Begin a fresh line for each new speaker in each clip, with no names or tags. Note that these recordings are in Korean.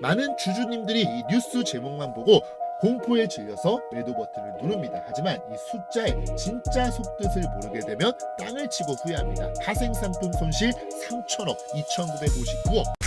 많은 주주님들이 이 뉴스 제목만 보고 공포에 질려서 매도 버튼을 누릅니다. 하지만 이 숫자의 진짜 속뜻을 모르게 되면 땅을 치고 후회합니다. 파생 상품 손실 3천억, 2,959억.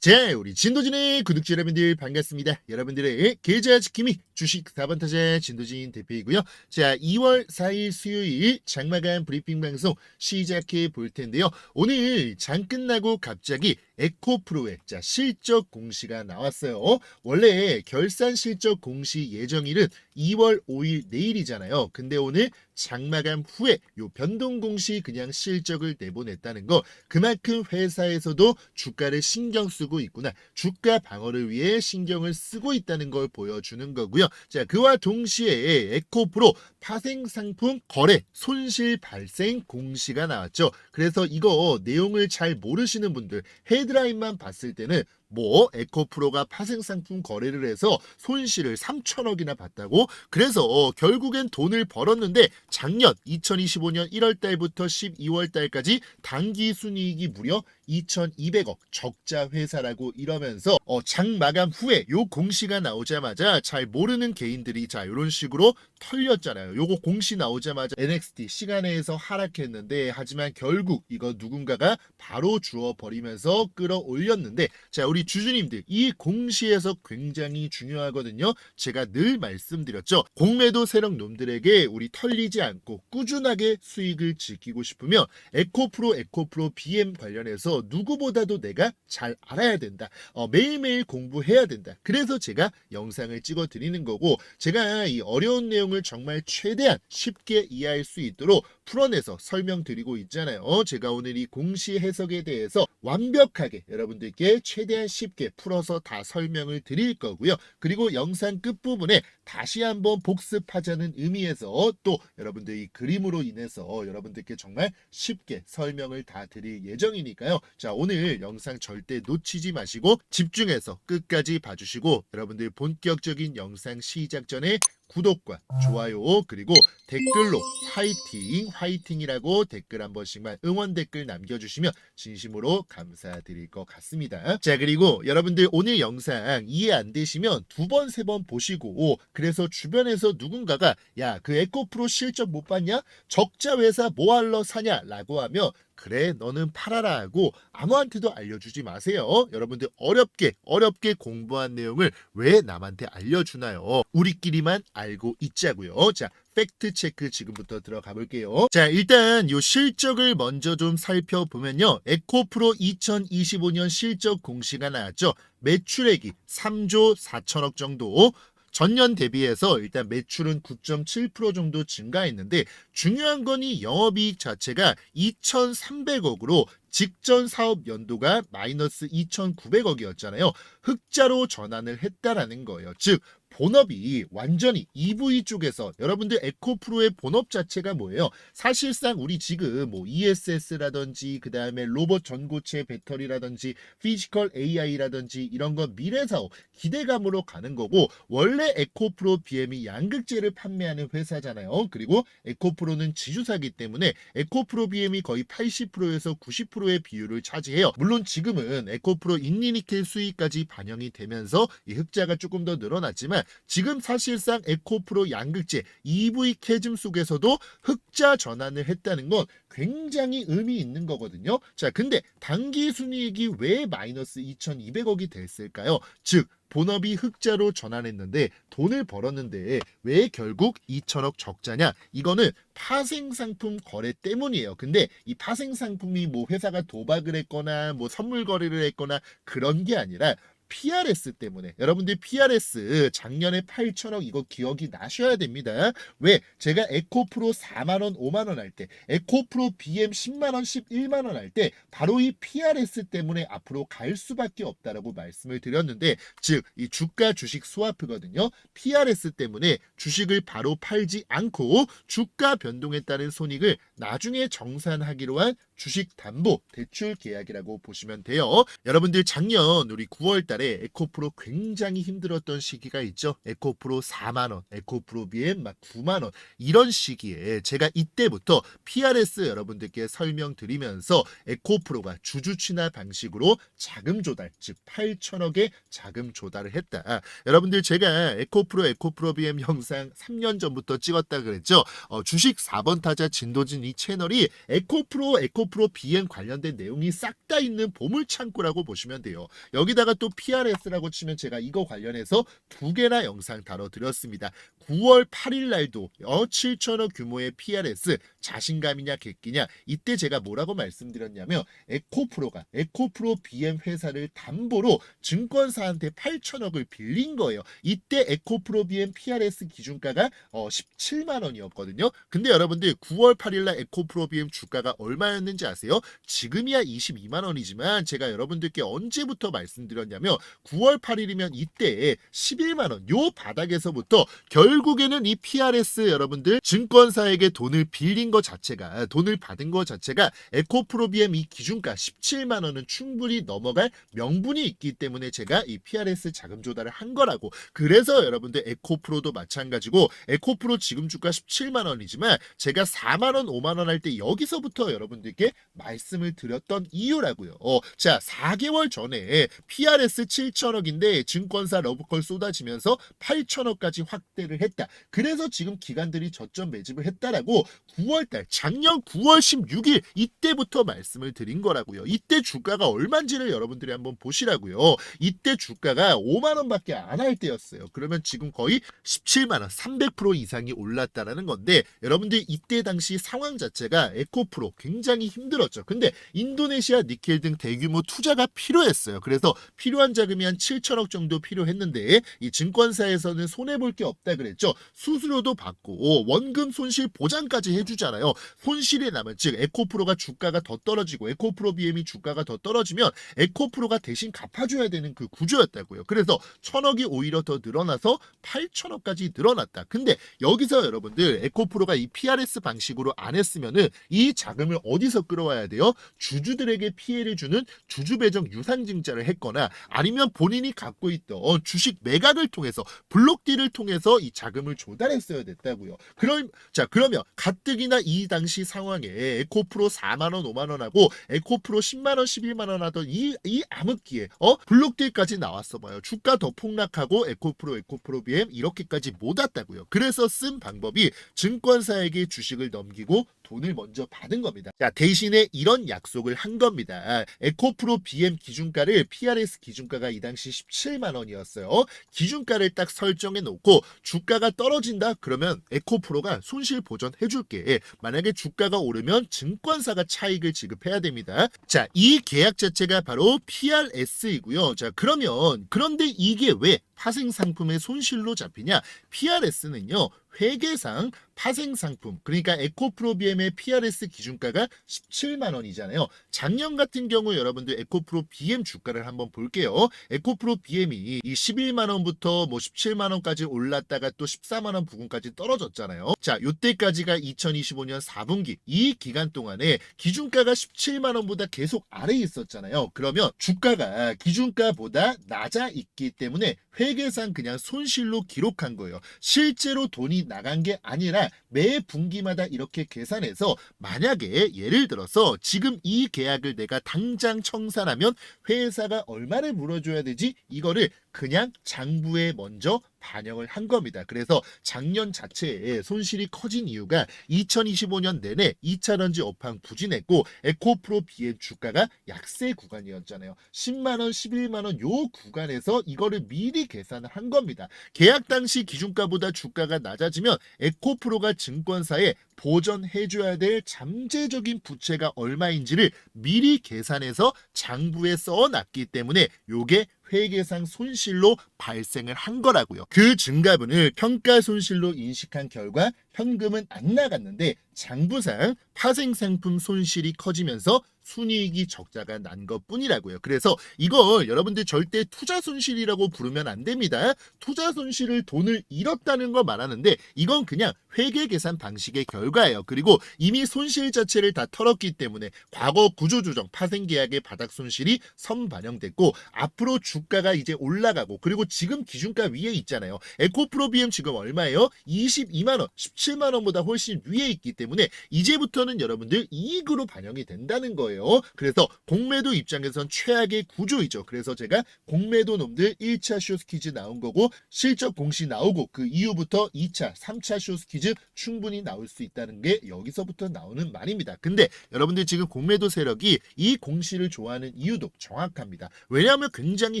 자, 우리 진도진의 구독자 여러분들 반갑습니다. 여러분들의 계좌 지킴이 주식 4번 타자 진도진 대표이고요. 자, 2월 4일 수요일 장마감 브리핑 방송 시작해 볼 텐데요. 오늘 장 끝나고 갑자기 에코프로의 자, 실적 공시가 나왔어요. 원래 결산 실적 공시 예정일은 2월 5일 내일이잖아요. 근데 오늘 장마감 후에 요 변동 공시 그냥 실적을 내보냈다는 거 그만큼 회사에서도 주가를 신경 쓰고 있구나. 주가 방어를 위해 신경을 쓰고 있다는 걸 보여주는 거고요. 자, 그와 동시에 에코프로 파생 상품 거래 손실 발생 공시가 나왔죠. 그래서 이거 내용을 잘 모르시는 분들 헤드 라인만 봤을 때는 뭐 에코프로가 파생 상품 거래를 해서 손실을 3천억이나 봤다고? 그래서 결국엔 돈을 벌었는데 작년 2025년 1월 달부터 12월 달까지 단기 순이익이 무려 2,200억 적자 회사라고 이러면서 어, 장 마감 후에 요 공시가 나오자마자 잘 모르는 개인들이 자 이런 식으로 털렸잖아요. 요거 공시 나오자마자 NXT 시간에서 하락했는데 하지만 결국 이거 누군가가 바로 주워 버리면서 끌어올렸는데 자 우리 주주님들 이 공시에서 굉장히 중요하거든요. 제가 늘 말씀드렸죠. 공매도 세력 놈들에게 우리 털리지 않고 꾸준하게 수익을 지키고 싶으면 에코프로 에코프로 BM 관련해서 누구보다도 내가 잘 알아야 된다. 어, 매일매일 공부해야 된다. 그래서 제가 영상을 찍어 드리는 거고 제가 이 어려운 내용을 정말 최대한 쉽게 이해할 수 있도록 풀어내서 설명드리고 있잖아요. 제가 오늘 이 공시 해석에 대해서 완벽하게 여러분들께 최대한 쉽게 풀어서 다 설명을 드릴 거고요. 그리고 영상 끝부분에 다시 한번 복습하자는 의미에서 또 여러분들 이 그림으로 인해서 여러분들께 정말 쉽게 설명을 다 드릴 예정이니까요. 자, 오늘 영상 절대 놓치지 마시고 집중해서 끝까지 봐주시고 여러분들 본격적인 영상 시작 전에 구독과 좋아요 그리고 댓글로 화이팅 화이팅이라고 댓글 한 번씩만 응원 댓글 남겨주시면 진심으로 감사드릴 것 같습니다. 자 그리고 여러분들 오늘 영상 이해 안 되시면 두 번 세번 보시고 그래서 주변에서 누군가가 야 그 에코프로 실적 못 봤냐 적자 회사 뭐할러 사냐라고 하면 그래 너는 팔아라 하고 아무한테도 알려주지 마세요. 여러분들 어렵게 어렵게 공부한 내용을 왜 남한테 알려주나요? 우리끼리만 알고 있자고요. 자 팩트 체크 지금부터 들어가 볼게요. 자, 일단 요 실적을 먼저 좀 살펴보면요. 에코프로 2025년 실적 공시가 나왔죠. 매출액이 3조 4천억 정도. 전년 대비해서 일단 매출은 9.7% 정도 증가했는데 중요한 건 이 영업이익 자체가 2,300억으로 직전 사업 연도가 마이너스 2,900억이었잖아요. 흑자로 전환을 했다라는 거예요. 즉 본업이 완전히 EV 쪽에서 여러분들 에코프로의 본업 자체가 뭐예요? 사실상 우리 지금 뭐 ESS라든지 그 다음에 로봇 전고체 배터리라든지 피지컬 AI라든지 이런 건 미래 사업 기대감으로 가는 거고 원래 에코프로 BM이 양극재를 판매하는 회사잖아요. 그리고 에코프로는 지주사기 때문에 에코프로 BM이 거의 80%에서 90%의 비율을 차지해요. 물론 지금은 에코프로 인리니켈 수익까지 반영이 되면서 이 흑자가 조금 더 늘어났지만 지금 사실상 에코프로 양극재 EV 캐즘 속에서도 흑자 전환을 했다는 건 굉장히 의미 있는 거거든요. 자, 근데 단기 순이익이 왜 마이너스 2,200억이 됐을까요? 즉 본업이 흑자로 전환했는데 돈을 벌었는데 왜 결국 2천억 적자냐? 이거는 파생 상품 거래 때문이에요. 근데 이 파생 상품이 뭐 회사가 도박을 했거나 뭐 선물 거래를 했거나 그런 게 아니라 PRS 때문에 여러분들 PRS 작년에 8천억 이거 기억이 나셔야 됩니다. 왜 제가 에코프로 4만 원, 5만 원 할 때, 에코프로 BM 10만 원, 11만 원 할 때 바로 이 PRS 때문에 앞으로 갈 수밖에 없다라고 말씀을 드렸는데 즉 이 주가 주식 스와프거든요. PRS 때문에 주식을 바로 팔지 않고 주가 변동에 따른 손익을 나중에 정산하기로 한 주식 담보 대출 계약이라고 보시면 돼요. 여러분들 작년 우리 9월 달에 에코프로 굉장히 힘들었던 시기가 있죠. 에코프로 4만 원, 에코프로 BM 막 9만 원 이런 시기에 제가 이때부터 PRS 여러분들께 설명드리면서 에코프로가 주주 취납 방식으로 자금 조달 즉 8천억의 자금 조달을 했다. 여러분들 제가 에코프로 에코프로 BM 영상 3년 전부터 찍었다 그랬죠. 어, 주식 4번 타자 진도진 이 채널이 에코프로 에코 프로 BM 관련된 내용이 싹 다 있는 보물 창고라고 보시면 돼요. 여기다가 또 PRS라고 치면 제가 이거 관련해서 두 개나 영상 다뤄드렸습니다. 9월 8일 날도 어 7천억 규모의 PRS 자신감이냐 객기냐 이때 제가 뭐라고 말씀드렸냐면 에코프로가 에코프로 BM 회사를 담보로 증권사한테 8천억을 빌린 거예요. 이때 에코프로 BM PRS 기준가가 어 17만 원이었거든요. 근데 여러분들 9월 8일 날 에코프로 BM 주가가 얼마였는지 아세요? 지금이야 22만 원이지만 제가 여러분들께 언제부터 말씀드렸냐면 9월 8일이면 이때 11만 원 요 바닥에서부터 결국에는 이 PRS 여러분들 증권사에게 돈을 빌린 것 자체가 돈을 받은 것 자체가 에코프로비엠 이 기준가 17만 원은 충분히 넘어갈 명분이 있기 때문에 제가 이 PRS 자금 조달을 한 거라고 그래서 여러분들 에코프로도 마찬가지고 에코프로 지금 주가 17만 원이지만 제가 4만 원 5만 원 할 때 여기서부터 여러분들께 말씀을 드렸던 이유라고요. 어, 자 4개월 전에 PRS 7천억인데 증권사 러브콜 쏟아지면서 8천억까지 확대를 했다. 그래서 지금 기관들이 저점 매집을 했다라고 9월달 작년 9월 16일 이때부터 말씀을 드린 거라고요. 이때 주가가 얼마인지를 여러분들이 한번 보시라고요. 이때 주가가 5만 원밖에 안 할 때였어요. 그러면 지금 거의 17만 원, 300% 이상이 올랐다라는 건데 여러분들 이때 당시 상황 자체가 에코프로 굉장히 힘들었죠. 근데 인도네시아 니켈 등 대규모 투자가 필요했어요. 그래서 필요한 자금이 한 7천억 정도 필요했는데 이 증권사에서는 손해 볼 게 없다 그랬죠. 수수료도 받고 원금 손실 보장까지 해주잖아요. 손실이 나면 즉 에코프로가 주가가 더 떨어지고 에코프로 BM이 주가가 더 떨어지면 에코프로가 대신 갚아줘야 되는 그 구조였다고요. 그래서 천억이 오히려 더 늘어나서 8천억까지 늘어났다. 근데 여기서 여러분들 에코프로가 이 PRS 방식으로 안 했으면은 이 자금을 어디서 끌어와야 돼요? 주주들에게 피해를 주는 주주 배정 유상증자를 했거나 아니면 본인이 갖고 있던 주식 매각을 통해서 블록딜을 통해서 이 자금을 조달했어야 됐다고요. 그럼 자 그러면 가뜩이나 이 당시 상황에 에코프로 4만 원, 5만 원 하고 에코프로 10만 원, 11만 원 하던 이 이 암흑기에 어 블록딜까지 나왔어 봐요. 주가 더 폭락하고 에코프로, 에코프로 BM 이렇게까지 못 왔다고요. 그래서 쓴 방법이 증권사에게 주식을 넘기고 돈을 먼저 받은 겁니다. 자, 대신에 이런 약속을 한 겁니다. 에코프로 BM 기준가를 PRS 기준가가 이 당시 17만 원이었어요. 기준가를 딱 설정해 놓고 주가가 떨어진다 그러면 에코프로가 손실 보전해 줄게. 만약에 주가가 오르면 증권사가 차익을 지급해야 됩니다. 자, 이 계약 자체가 바로 PRS이고요. 자, 그러면 그런데 이게 왜 파생 상품의 손실로 잡히냐? PRS는요. 회계상 파생 상품 그러니까 에코프로 BM의 PRS 기준가가 17만 원이잖아요. 작년 같은 경우 여러분들 에코프로 BM 주가를 한번 볼게요. 에코프로 BM이 이 11만 원부터 뭐 17만 원까지 올랐다가 또 14만 원 부근까지 떨어졌잖아요. 자, 요때까지가 2025년 4분기 이 기간 동안에 기준가가 17만 원보다 계속 아래에 있었잖아요. 그러면 주가가 기준가보다 낮아 있기 때문에 회 계상 그냥 손실로 기록한 거예요. 실제로 돈이 나간 게 아니라 매 분기마다 이렇게 계산해서 만약에 예를 들어서 지금 이 계약을 내가 당장 청산하면 회사가 얼마를 물어줘야 되지? 이거를 그냥 장부에 먼저 반영을 한 겁니다. 그래서 작년 자체에 손실이 커진 이유가 2025년 내내 2차 런지 업황 부진했고 에코프로 BM 주가가 약세 구간이었잖아요. 10만 원, 11만 원 요 구간에서 이거를 미리 계산을 한 겁니다. 계약 당시 기준가보다 주가가 낮아지면 에코프로가 증권사에 보전해줘야 될 잠재적인 부채가 얼마인지를 미리 계산해서 장부에 써놨기 때문에 요게 회계상 손실로 발생을 한 거라고요. 그 증가분을 평가 손실로 인식한 결과 현금은 안 나갔는데 장부상 파생 상품 손실이 커지면서 순이익이 적자가 난 것뿐이라고요. 그래서 이걸 여러분들 절대 투자 손실이라고 부르면 안 됩니다. 투자 손실을 돈을 잃었다는 걸 말하는데 이건 그냥 회계 계산 방식의 결과예요. 그리고 이미 손실 자체를 다 털었기 때문에 과거 구조조정 파생 계약의 바닥 손실이 선반영됐고 앞으로 주가가 이제 올라가고 그리고 지금 기준가 위에 있잖아요. 에코프로 BM 지금 얼마예요? 22만 원, 17만 원보다 훨씬 위에 있기 때문에 이제부터는 여러분들 이익으로 반영이 된다는 거예요. 그래서 공매도 입장에선 최악의 구조이죠. 그래서 제가 공매도 놈들 1차 쇼스키즈 나온 거고 실적 공시 나오고 그 이후부터 2차, 3차 쇼스키즈 충분히 나올 수 있다는 게 여기서부터 나오는 말입니다. 근데 여러분들 지금 공매도 세력이 이 공시를 좋아하는 이유도 정확합니다. 왜냐하면 굉장히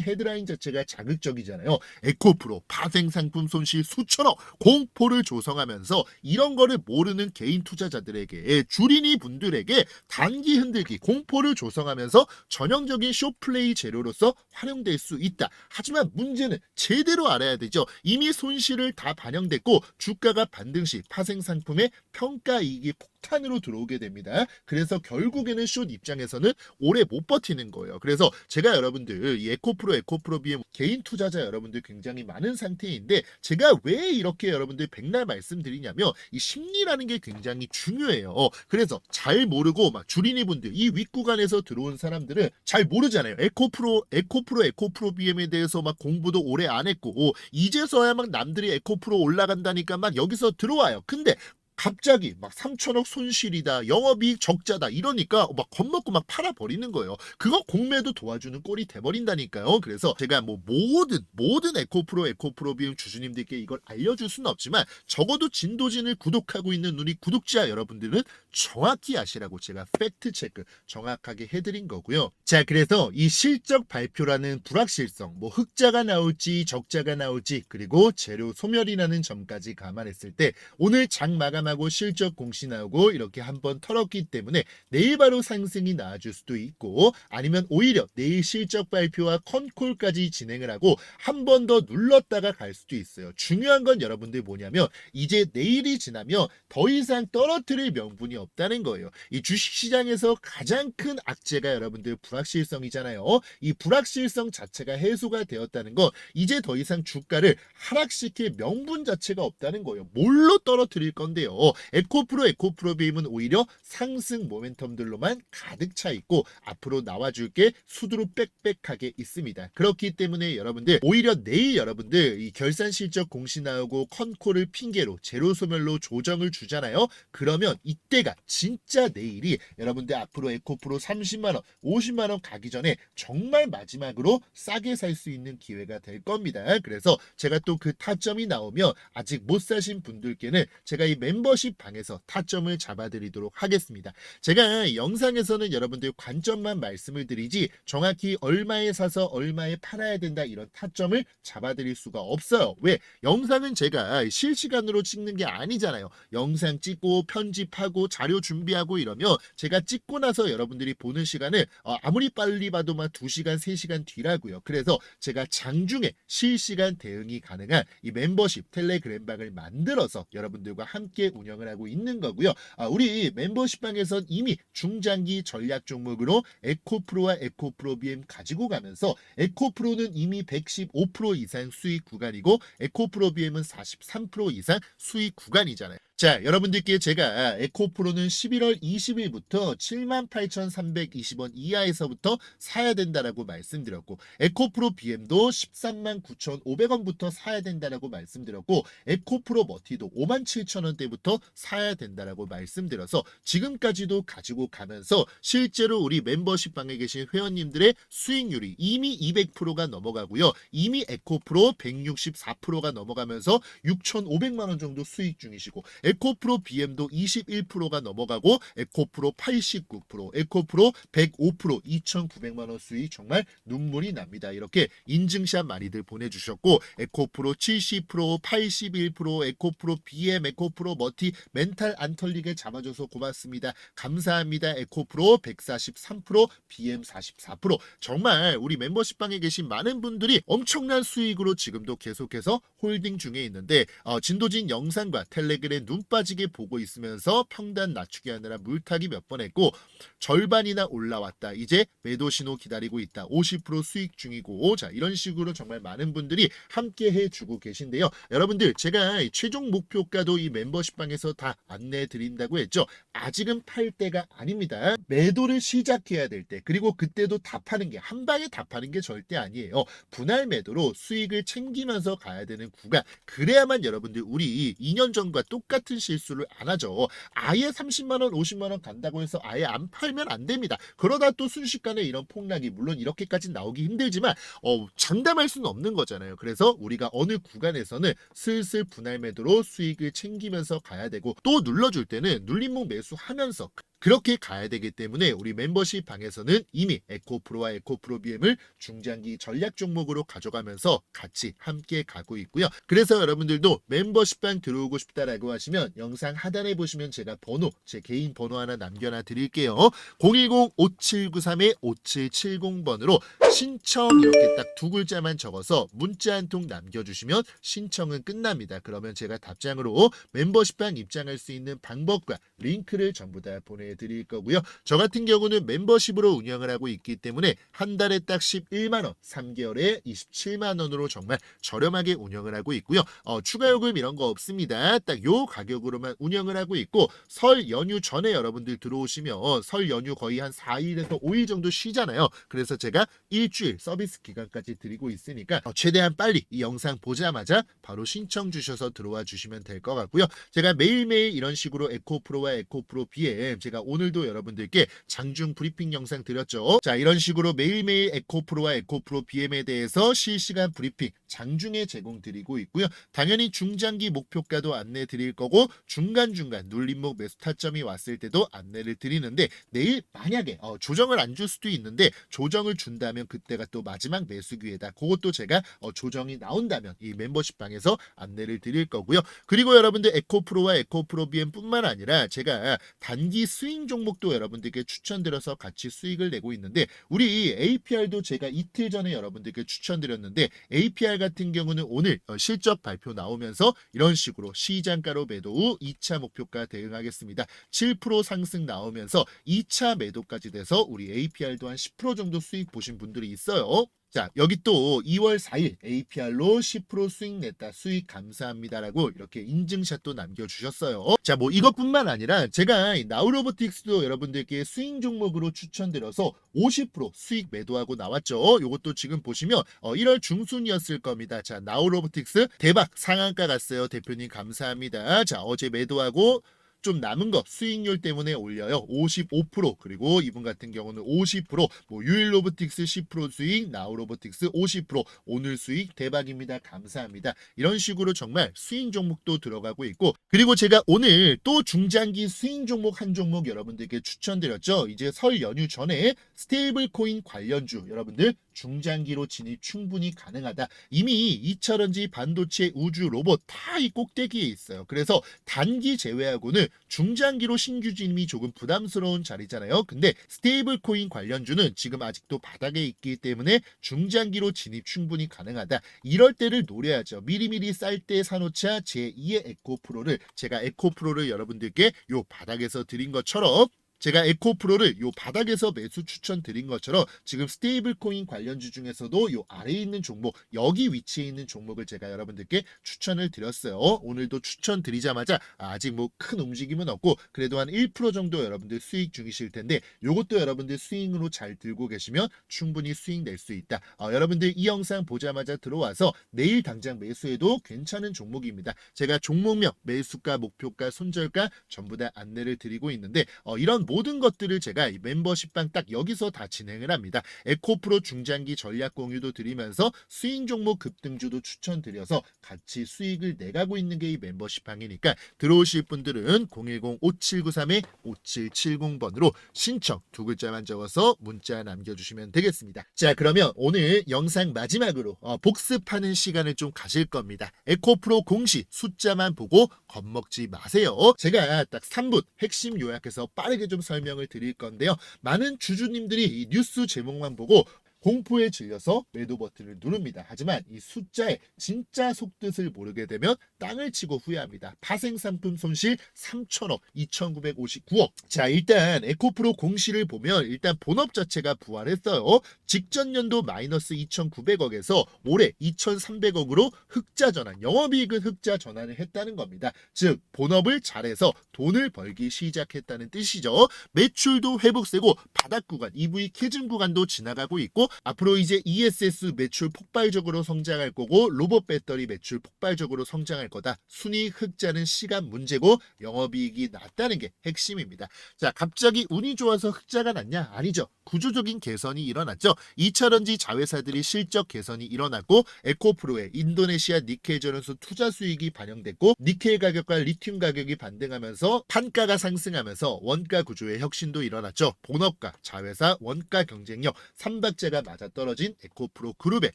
헤드라인 자체가 자극적이잖아요. 에코프로 파생 상품 손실 수천억 공포를 조성하면서 이런 거를 모르는 개인 투자자들에게 주린이 분들에게 단기 흔들기 공포를 조성하면서 전형적인 쇼플레이 재료로서 활용될 수 있다. 하지만 문제는 제대로 알아야 되죠. 이미 손실을 다 반영됐고 주가가 반등 시 파생 상품의 평가 이익이 폭 탄으로 들어오게 됩니다. 그래서 결국에는 숏 입장에서는 오래 못 버티는 거예요. 그래서 제가 여러분들 이 에코프로 에코프로 BM 개인 투자자 여러분들 굉장히 많은 상태인데 제가 왜 이렇게 여러분들 백날 말씀드리냐면 이 심리라는 게 굉장히 중요해요. 그래서 잘 모르고 막 주린이 분들 이 윗구간에서 들어온 사람들은 잘 모르잖아요. 에코프로 에코프로 에코프로 BM에 대해서 막 공부도 오래 안 했고 이제서야 막 남들이 에코프로 올라간다니까 막 여기서 들어와요. 근데 갑자기 막 3천억 손실이다, 영업이익 적자다 이러니까 막 겁먹고 막 팔아버리는 거예요. 그거 공매도 도와주는 꼴이 돼버린다니까요. 그래서 제가 뭐 모든 모든 에코프로 에코프로 비움 주주님들께 이걸 알려줄 수는 없지만 적어도 진도진을 구독하고 있는 우리 구독자 여러분들은 정확히 아시라고 제가 팩트 체크 정확하게 해드린 거고요. 자, 그래서 이 실적 발표라는 불확실성, 뭐 흑자가 나올지 적자가 나올지 그리고 재료 소멸이라는 점까지 감안했을 때 오늘 장 마감 하고 실적 공시 나오고 이렇게 한번 털었기 때문에 내일 바로 상승이 나와줄 수도 있고 아니면 오히려 내일 실적 발표와 컨콜까지 진행을 하고 한 번 더 눌렀다가 갈 수도 있어요. 중요한 건 여러분들 뭐냐면 이제 내일이 지나면 더 이상 떨어뜨릴 명분이 없다는 거예요. 이 주식시장에서 가장 큰 악재가 여러분들 불확실성이잖아요. 이 불확실성 자체가 해소가 되었다는 건 이제 더 이상 주가를 하락시킬 명분 자체가 없다는 거예요. 뭘로 떨어뜨릴 건데요. 에코프로 에코프로 비임은 오히려 상승 모멘텀들로만 가득 차 있고 앞으로 나와줄 게 수두로 빽빽하게 있습니다. 그렇기 때문에 여러분들 오히려 내일 여러분들 이 결산 실적 공시 나오고 컨콜을 핑계로 제로 소멸로 조정을 주잖아요. 그러면 이때가 진짜 내일이 여러분들 앞으로 에코프로 30만 원, 50만 원 가기 전에 정말 마지막으로 싸게 살 수 있는 기회가 될 겁니다. 그래서 제가 또 그 타점이 나오면 아직 못 사신 분들께는 제가 이 멤버 십 방에서 타점을 잡아드리도록 하겠습니다. 제가 이 영상에서는 여러분들 관점만 말씀을 드리지 정확히 얼마에 사서 얼마에 팔아야 된다 이런 타점을 잡아드릴 수가 없어요. 왜? 영상은 제가 실시간으로 찍는 게 아니잖아요. 영상 찍고 편집하고 자료 준비하고 이러면 제가 찍고 나서 여러분들이 보는 시간을 어, 아무리 빨리 봐도 막 2시간, 3시간 뒤라고요. 그래서 제가 장중에 실시간 대응이 가능한 이 멤버십 텔레그램 방을 만들어서 여러분들과 함께 운영을 하고 있는 거고요. 아, 우리 멤버십방에선 이미 중장기 전략 종목으로 에코프로와 에코프로 BM 가지고 가면서 에코프로는 이미 115% 이상 수익 구간이고 에코프로 BM은 43% 이상 수익 구간이잖아요. 자, 여러분들께 제가 에코프로는 11월 20일부터 78,320원 이하에서부터 사야 된다라고 말씀드렸고 에코프로 BM도 13만 9,500원부터 사야 된다라고 말씀드렸고 에코프로 머티도 5만 7천원대부터 사야 된다라고 말씀드려서 지금까지도 가지고 가면서 실제로 우리 멤버십 방에 계신 회원님들의 수익률이 이미 200%가 넘어가고요. 이미 에코프로 164%가 넘어가면서 6,500만 원 정도 수익 중이시고 에코프로 BM도 21%가 넘어가고 에코프로 89%, 에코프로 105%, 2,900만 원 수익 정말 눈물이 납니다. 이렇게 인증샷 많이들 보내주셨고 에코프로 70%, 81%, 에코프로 BM, 에코프로 머티 멘탈 안 털리게 잡아줘서 고맙습니다. 감사합니다. 에코프로 143%, BM 44%. 정말 우리 멤버십 방에 계신 많은 분들이 엄청난 수익으로 지금도 계속해서 홀딩 중에 있는데 어, 진도진 영상과 텔레그램 눈눈 빠지게 보고 있으면서 평단 낮추기 하느라 물타기 몇 번 했고 절반이나 올라왔다. 이제 매도 신호 기다리고 있다. 50% 수익 중이고 자 이런 식으로 정말 많은 분들이 함께 해주고 계신데요. 여러분들 제가 이 최종 목표가도 이 멤버십방에서 다 안내해 드린다고 했죠. 아직은 팔 때가 아닙니다. 매도를 시작해야 될 때 그리고 그때도 다 파는 게 한 방에 다 파는 게 절대 아니에요. 분할 매도로 수익을 챙기면서 가야 되는 구간 그래야만 여러분들 우리 2년 전과 똑같은 실수를 안 하죠. 아예 30만 원, 50만 원 간다고 해서 아예 안 팔면 안 됩니다. 그러다 또 순식간에 이런 폭락이 물론 이렇게까지 나오기 힘들지만 어, 장담할 수는 없는 거잖아요. 그래서 우리가 어느 구간에서는 슬슬 분할 매도로 수익을 챙기면서 가야 되고 또 눌러줄 때는 눌림목 매수하면서 그렇게 가야 되기 때문에 우리 멤버십 방에서는 이미 에코 프로와 에코 프로 BM을 중장기 전략 종목으로 가져가면서 같이 함께 가고 있고요. 그래서 여러분들도 멤버십 방 들어오고 싶다라고 하시면 영상 하단에 보시면 제가 번호, 제 개인 번호 하나 남겨놔 드릴게요. 010-5793-5770번으로 신청 이렇게 딱 두 글자만 적어서 문자 한 통 남겨주시면 신청은 끝납니다. 그러면 제가 답장으로 멤버십방 입장할 수 있는 방법과 링크를 전부 다 보내드릴 거고요. 저 같은 경우는 멤버십으로 운영을 하고 있기 때문에 한 달에 딱 11만 원, 3개월에 27만 원으로 정말 저렴하게 운영을 하고 있고요. 어, 추가 요금 이런 거 없습니다. 딱 요 가격으로만 운영을 하고 있고 설 연휴 전에 여러분들 들어오시면 설 연휴 거의 한 4일에서 5일 정도 쉬잖아요. 그래서 제가 일주일 서비스 기간까지 드리고 있으니까 어, 최대한 빨리 이 영상 보자마자 바로 신청 주셔서 들어와 주시면 될 것 같고요. 제가 매일매일 이런 식으로 에코프로와 에코프로 BM 제가 오늘도 여러분들께 장중 브리핑 영상 드렸죠. 자 이런 식으로 매일매일 에코프로와 에코프로 BM에 대해서 실시간 브리핑 장중에 제공드리고 있고요. 당연히 중장기 목표가도 안내 드릴 거고 중간중간 눌림목 매수 타점이 왔을 때도 안내를 드리는데 내일 만약에 어, 조정을 안 줄 수도 있는데 조정을 준다면 그때가 또 마지막 매수 기회다. 그것도 제가 어, 조정이 나온다면 이 멤버십 방에서 안내를 드릴 거고요. 그리고 여러분들 에코프로와 에코프로 BM뿐만 아니라 제가 단기 스윙 종목도 여러분들께 추천드려서 같이 수익을 내고 있는데 우리 APR도 제가 이틀 전에 여러분들께 추천드렸는데 APR 같은 경우는 오늘 어, 실적 발표 나오면서 이런 식으로 시장가로 매도 후 2차 목표가 대응하겠습니다. 7% 상승 나오면서 2차 매도까지 돼서 우리 APR도 한 10% 정도 수익 보신 분들이 있어요. 자, 여기 또 2월 4일 APR로 10% 수익 냈다. 수익 감사합니다라고 이렇게 인증샷도 남겨주셨어요. 자, 뭐 이것뿐만 아니라 제가 이 나우로보틱스도 여러분들께 스윙 종목으로 추천드려서 50% 수익 매도하고 나왔죠. 이것도 지금 보시면 어, 1월 중순이었을 겁니다. 자, 나우로보틱스 대박 상한가 갔어요. 대표님 감사합니다. 자, 어제 매도하고 좀 남은 거 수익률 때문에 올려요. 55% 그리고 이분 같은 경우는 50%뭐 유일 로보틱스 10% 수익, 나우 로보틱스 50% 오늘 수익 대박입니다. 감사합니다. 이런 식으로 정말 스윙 종목도 들어가고 있고 그리고 제가 오늘 또 중장기 스윙 종목 한 종목 여러분들께 추천드렸죠. 이제 설 연휴 전에 스테이블 코인 관련주 여러분들 중장기로 진입 충분히 가능하다. 이미 이차전지 반도체 우주 로봇 다 이 꼭대기에 있어요. 그래서 단기 제외하고는 중장기로 신규 진입이 조금 부담스러운 자리잖아요. 근데 스테이블 코인 관련주는 지금 아직도 바닥에 있기 때문에 중장기로 진입 충분히 가능하다. 이럴 때를 노려야죠. 미리미리 쌀 때 사놓자 제2의 에코프로를 제가 에코프로를 여러분들께 요 바닥에서 드린 것처럼 제가 에코프로를 요 바닥에서 매수 추천 드린 것처럼 지금 스테이블 코인 관련주 중에서도 요 아래에 있는 종목 여기 위치에 있는 종목을 제가 여러분들께 추천을 드렸어요. 오늘도 추천 드리자마자 아직 뭐 큰 움직임은 없고 그래도 한 1% 정도 여러분들 수익 중이실 텐데 요것도 여러분들 스윙으로 잘 들고 계시면 충분히 수익 낼 수 있다. 어, 여러분들 이 영상 보자마자 들어와서 내일 당장 매수해도 괜찮은 종목입니다. 제가 종목명, 매수가, 목표가, 손절가 전부 다 안내를 드리고 있는데 어, 이런 모든 것들을 제가 이 멤버십방 딱 여기서 다 진행을 합니다. 에코프로 중장기 전략 공유도 드리면서 스윙 종목 급등주도 추천드려서 같이 수익을 내가고 있는 게 이 멤버십방이니까 들어오실 분들은 010-5793-5770번으로 신청 두 글자만 적어서 문자 남겨주시면 되겠습니다. 자 그러면 오늘 영상 마지막으로 어, 복습하는 시간을 좀 가질 겁니다. 에코프로 공시 숫자만 보고 겁먹지 마세요. 제가 딱 3분 핵심 요약해서 빠르게 좀 설명을 드릴 건데요. 많은 주주님들이 이 뉴스 제목만 보고 공포에 질려서 매도 버튼을 누릅니다. 하지만 이 숫자의 진짜 속뜻을 모르게 되면 땅을 치고 후회합니다. 파생 상품 손실 3천억, 2,959억. 자, 일단 에코프로 공시를 보면 일단 본업 자체가 부활했어요. 직전 연도 마이너스 2,900억에서 올해 2,300억으로 흑자 전환, 영업이익은 흑자 전환을 했다는 겁니다. 즉, 본업을 잘해서 돈을 벌기 시작했다는 뜻이죠. 매출도 회복세고 바닥 구간, EV 캐즘 구간도 지나가고 있고 앞으로 이제 ESS 매출 폭발적으로 성장할 거고 로봇 배터리 매출 폭발적으로 성장할 거다. 순위 흑자는 시간 문제고 영업이익이 낮다는 게 핵심입니다. 자, 갑자기 운이 좋아서 흑자가 났냐? 아니죠. 구조적인 개선이 일어났죠. 2차전지 자회사들이 실적 개선이 일어났고 에코프로의 인도네시아 니켈 전원수 투자 수익이 반영됐고 니켈 가격과 리튬 가격이 반등하면서 판가가 상승하면서 원가 구조의 혁신도 일어났죠. 본업과 자회사 원가 경쟁력 삼박자가 맞아떨어진 에코프로 그룹의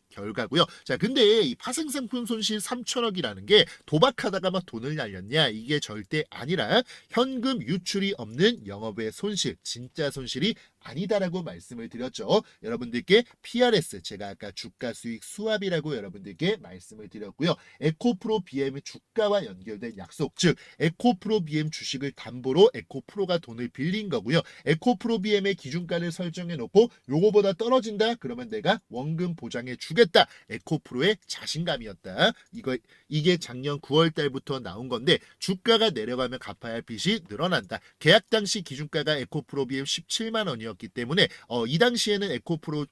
결과고요. 자, 근데 이 파생상품 손실 3천억이라는 게 도박하다가 막 돈을 날렸냐? 이게 절대 아니라 현금 유출이 없는 영업의 손실, 진짜 손실이 아니다라고 말씀을 드렸죠. 여러분들께 PRS 제가 아까 주가 수익 수합이라고 여러분들께 말씀을 드렸고요. 에코프로 BM의 주가와 연결된 약속, 즉 에코프로 BM 주식을 담보로 에코프로가 돈을 빌린 거고요. 에코프로 BM의 기준가를 설정해 놓고 요거보다 떨어진다 그러면 내가 원금 보장해 주겠다. 에코프로의 자신감이었다. 이거 이게 작년 9월 달부터 나온 건데 주가가 내려가면 갚아야 할 빚이 늘어난다. 계약 당시 기준가가 에코프로 BM 17만 원이었 기 때문에 어, 이 당시에는 에코프로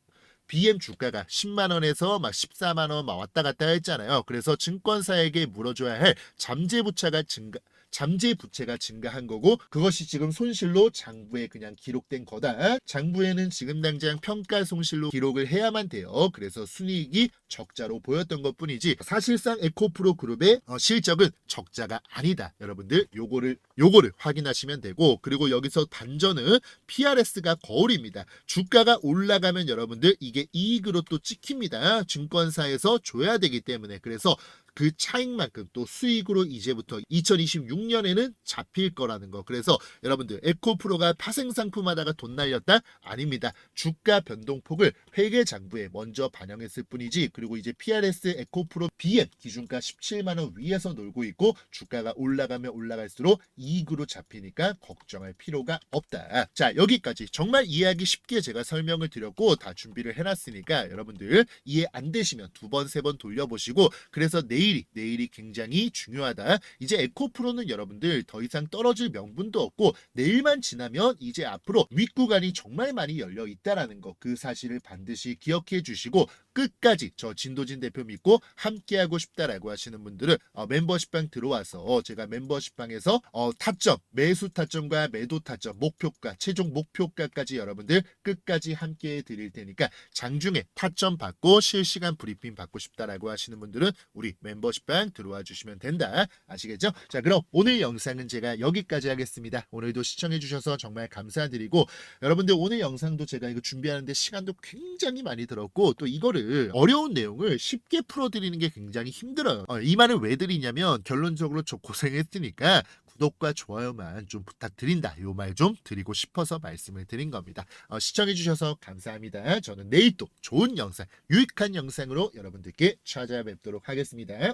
BM 주가가 10만 원에서 막 14만 원 막 왔다 갔다 했잖아요. 그래서 증권사에게 물어줘야 할 잠재 부채가 증가 잠재 부채가 증가한 거고 그것이 지금 손실로 장부에 그냥 기록된 거다. 장부에는 지금 당장 평가 손실로 기록을 해야만 돼요. 그래서 순이익이 적자로 보였던 것뿐이지 사실상 에코프로 그룹의 어, 실적은 적자가 아니다. 여러분들 요거를 요거를 확인하시면 되고 그리고 여기서 반전은 PRS가 거울입니다. 주가가 올라가면 여러분들 이게 이익으로 또 찍힙니다. 증권사에서 줘야 되기 때문에 그래서 그 차익만큼 또 수익으로 이제부터 2026년에는 잡힐 거라는 거. 그래서 여러분들 에코프로가 파생 상품 하다가 돈 날렸다? 아닙니다. 주가 변동폭을 회계 장부에 먼저 반영했을 뿐이지 그리고 이제 PRS 에코프로 BM 기준가 17만 원 위에서 놀고 있고 주가가 올라가면 올라갈수록 이익으로 잡히니까 걱정할 필요가 없다. 자, 여기까지 정말 이해하기 쉽게 제가 설명을 드렸고 다 준비를 해놨으니까 여러분들 이해 안 되시면 두 번, 세 번 돌려보시고 그래서 내일 이, 내일이 굉장히 중요하다. 이제 에코프로는 여러분들 더 이상 떨어질 명분도 없고 내일만 지나면 이제 앞으로 윗구간이 정말 많이 열려 있다라는 거 그 사실을 반드시 기억해 주시고 끝까지 저 진도진 대표 믿고 함께하고 싶다라고 하시는 분들은 어, 멤버십방 들어와서 제가 멤버십방에서 어, 타점, 매수 타점과 매도 타점, 목표가, 최종 목표가까지 여러분들 끝까지 함께해 드릴 테니까 장중에 타점 받고 실시간 브리핑 받고 싶다라고 하시는 분들은 우리 멤버십방 들어와 주시면 된다. 아시겠죠? 자, 그럼 오늘 영상은 제가 여기까지 하겠습니다. 오늘도 시청해 주셔서 정말 감사드리고 여러분들 오늘 영상도 제가 이거 준비하는데 시간도 굉장히 많이 들었고 또 이거를 어려운 내용을 쉽게 풀어드리는 게 굉장히 힘들어요. 어, 이 말을 왜 드리냐면 결론적으로 저 고생했으니까 구독과 좋아요만 좀 부탁드린다. 요 말 좀 드리고 싶어서 말씀을 드린 겁니다. 어, 시청해주셔서 감사합니다. 저는 내일 또 좋은 영상, 유익한 영상으로 여러분들께 찾아뵙도록 하겠습니다.